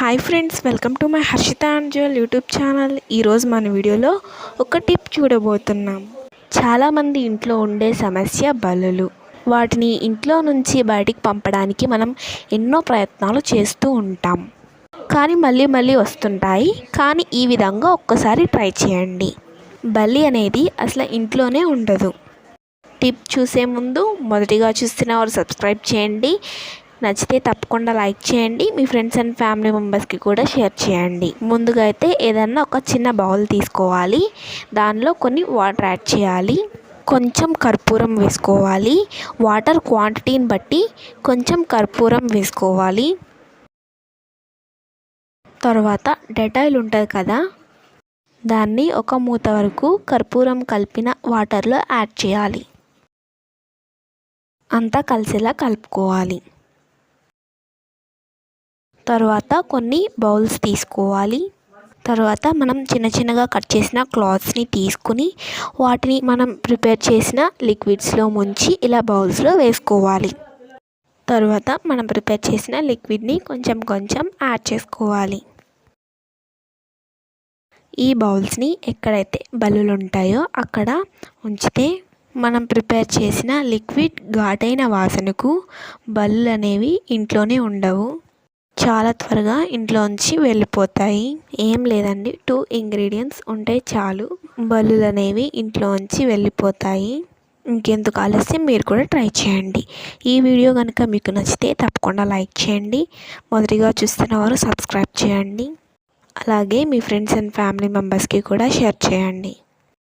Hi friends welcome to my Harshita Anjal YouTube channel ఈరోజు మన వీడియోలో ఒక టిప్ చూడబోతున్నాం. చాలామంది ఇంట్లో ఉండే సమస్య బలులు. వాటిని ఇంట్లో నుంచి బయటికి పంపడానికి మనం ఎన్నో ప్రయత్నాలు చేస్తూ ఉంటాం. కానీ మళ్ళీ మళ్ళీ వస్తుంటాయి. కానీ ఈ విధంగా ఒక్కసారి ట్రై చేయండి. బల్లి అనేది అసలు ఇంట్లోనే ఉండదు. టిప్ చూసే ముందు మొదటిగా చూస్తున్న వారు సబ్స్క్రైబ్ చేయండి. నచ్చితే తప్పకుండా లైక్ చేయండి. మీ ఫ్రెండ్స్ అండ్ ఫ్యామిలీ మెంబర్స్కి కూడా షేర్ చేయండి. ముందుగా అయితే ఏదన్నా ఒక చిన్న బౌల్ తీసుకోవాలి. దానిలో కొన్ని వాటర్ యాడ్ చేయాలి. కొంచెం కర్పూరం వేసుకోవాలి. వాటర్ క్వాంటిటీని బట్టి కొంచెం కర్పూరం వేసుకోవాలి. తర్వాత డెటాయిల్ ఉంటుంది కదా దాన్ని ఒక మూత వరకు కర్పూరం కలిపిన వాటర్లో యాడ్ చేయాలి. అంతా కలిసేలా కలుపుకోవాలి. తర్వాత కొన్ని బౌల్స్ తీసుకోవాలి. తర్వాత మనం చిన్న చిన్నగా కట్ చేసిన క్లాత్స్ని తీసుకుని వాటిని మనం ప్రిపేర్ చేసిన లిక్విడ్స్లో ముంచి ఇలా బౌల్స్లో వేసుకోవాలి. తర్వాత మనం ప్రిపేర్ చేసిన లిక్విడ్ని కొంచెం కొంచెం యాడ్ చేసుకోవాలి. ఈ బౌల్స్ని ఎక్కడైతే బల్లులు ఉంటాయో అక్కడ ఉంచితే మనం ప్రిపేర్ చేసిన లిక్విడ్ ఘాటైన వాసనకు బల్లులు అనేవి ఇంట్లోనే ఉండవు. చాలా త్వరగా ఇంట్లోంచి వెళ్ళిపోతాయి. ఏం లేదండి. టూ ఇంగ్రీడియంట్స్ ఉంటే చాలు. బల్లులు అనేవి ఇంట్లోంచి వెళ్ళిపోతాయి. ఇంకెందుకు ఆలస్యం? మీరు కూడా ట్రై చేయండి. ఈ వీడియో కనుక మీకు నచ్చితే తప్పకుండా లైక్ చేయండి. మొదటిగా చూస్తున్న వారు సబ్స్క్రైబ్ చేయండి. అలాగే మీ ఫ్రెండ్స్ అండ్ ఫ్యామిలీ మెంబర్స్కి కూడా షేర్ చేయండి.